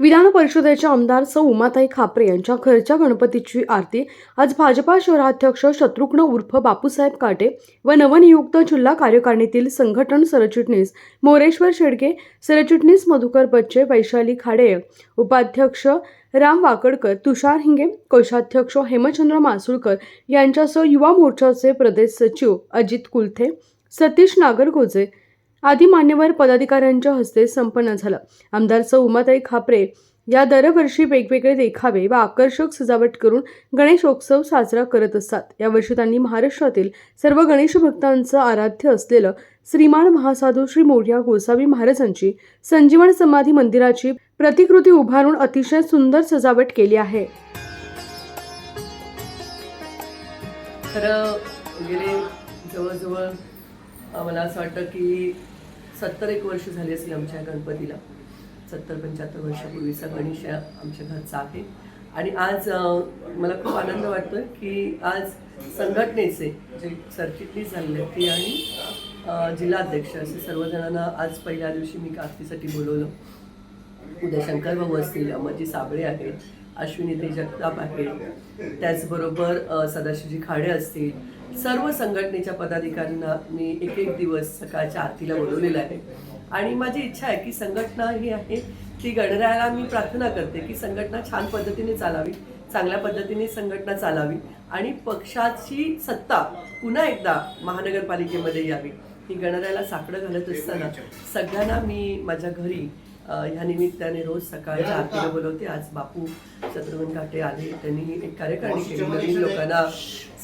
विधान परिषदेचे आमदार सौ. उमाताई खापरे यांच्या घरच्या गणपतीची आरती आज भाजपा शहराध्यक्ष शत्रुघ्न उर्फ बापूसाहेब काटे व नवनियुक्त जिल्हा कार्यकारिणीतील संघटन सरचिटणीस मोरेश्वर शेडगे सरचिटणीस मधुकर बच्चे वैशाली खाडे उपाध्यक्ष राम वाकडकर तुषार हिंगे कोषाध्यक्ष हेमचंद्र मासुळकर यांच्यासह युवा मोर्चाचे प्रदेश सचिव अजित कुलथे सतीश नागरगोजे आदी मान्यवर पदाधिकाऱ्यांच्या हस्ते संपन्न झालं. आमदार सौ. उमाताई खापरे या दरवर्षी वेगवेगळे देखावे व आकर्षक सजावट करून गणेशोत्सव साजरा करत असतात. यावर्षी त्यांनी महाराष्ट्रातील सर्व गणेश भक्तांचं आराध्य असलेलं श्रीमान महासाधू श्री मोर्या गोसावी महाराजांची संजीवन समाधी मंदिराची प्रतिकृती उभारून अतिशय सुंदर सजावट केली आहे. तर गेले जवळजवळ मला असं वाटतं की सत्तर एक वर्ष झाली असतील आमच्या गणपतीला. सत्तर पंच्याहत्तर वर्षापूर्वीचा गणेश आमच्या घरचा आहे. आणि आज मला खूप आनंद वाटतो की आज संघटनेचे जे सरचिटणीस झालेले ते आणि जिल्हाध्यक्ष असे सर्वजणांना आज पहिल्या दिवशी मी कास्तीसाठी बोलवलं. उद्या शंकर भाऊ असतील अमरजी साबळे आहेत अश्विनी ते जगताप आहेत. त्याचबरोबर सदाशिवजी खाडे असतील. सर्व संघटनेच्या पदाधिकाऱ्यांना मी एक एक दिवस सकाळच्या आरतीला बोलवलेलं आहे. आणि माझी इच्छा आहे की संघटना ही आहे ती गणरायाला मी प्रार्थना करते की संघटना छान पद्धतीने चालावी चांगल्या पद्धतीने संघटना चालावी आणि पक्षाची सत्ता पुन्हा एकदा महानगरपालिकेमध्ये यावी. ही गणरायाला साकडं घालत असताना सगळ्यांना मी माझ्या घरी ह्या निमित्ताने रोज सकाळच्या आरतीला बोलवते. आज बापू शत्रुघ्न घाटे आले. त्यांनी एक कार्यकारिणी केली नवीन लोकांना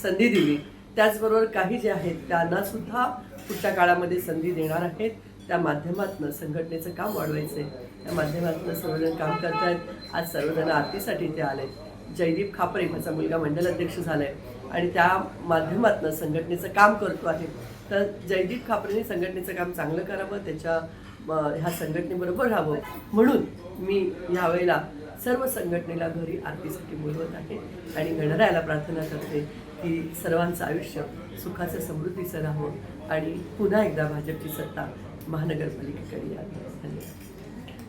संधी दिली. त्याचबरोबर काही जे आहेत त्यांना सुद्धा पुढच्या काळामध्ये संधी देणार आहेत. त्या माध्यमातून संघटनेचं काम वाढवायचं आहे त्या माध्यमातून सर्वजण काम करतायत. आज सर्वजण आरतीसाठी ते आलेत. जयदीप खापरे माझा मुलगा मंडल अध्यक्ष झालाय. आणि त्या माध्यमातून संघटनेचं काम करतो आहे. तर जयदीप खापरेने संघटनेचं काम चांगलं करावं त्याच्या ह्या संघटनेबरोबर राहावं. म्हणून मी ह्यावेळेला सर्व संघटनेला घरी आरतीसाठी बोलवत आहे आणि गणरायाला प्रार्थना करते की सर्वांचं आयुष्य सुखाचं समृद्धीचं राहावं आणि पुन्हा एकदा भाजपची सत्ता महानगरपालिकेकडे यावी. धन्यवाद.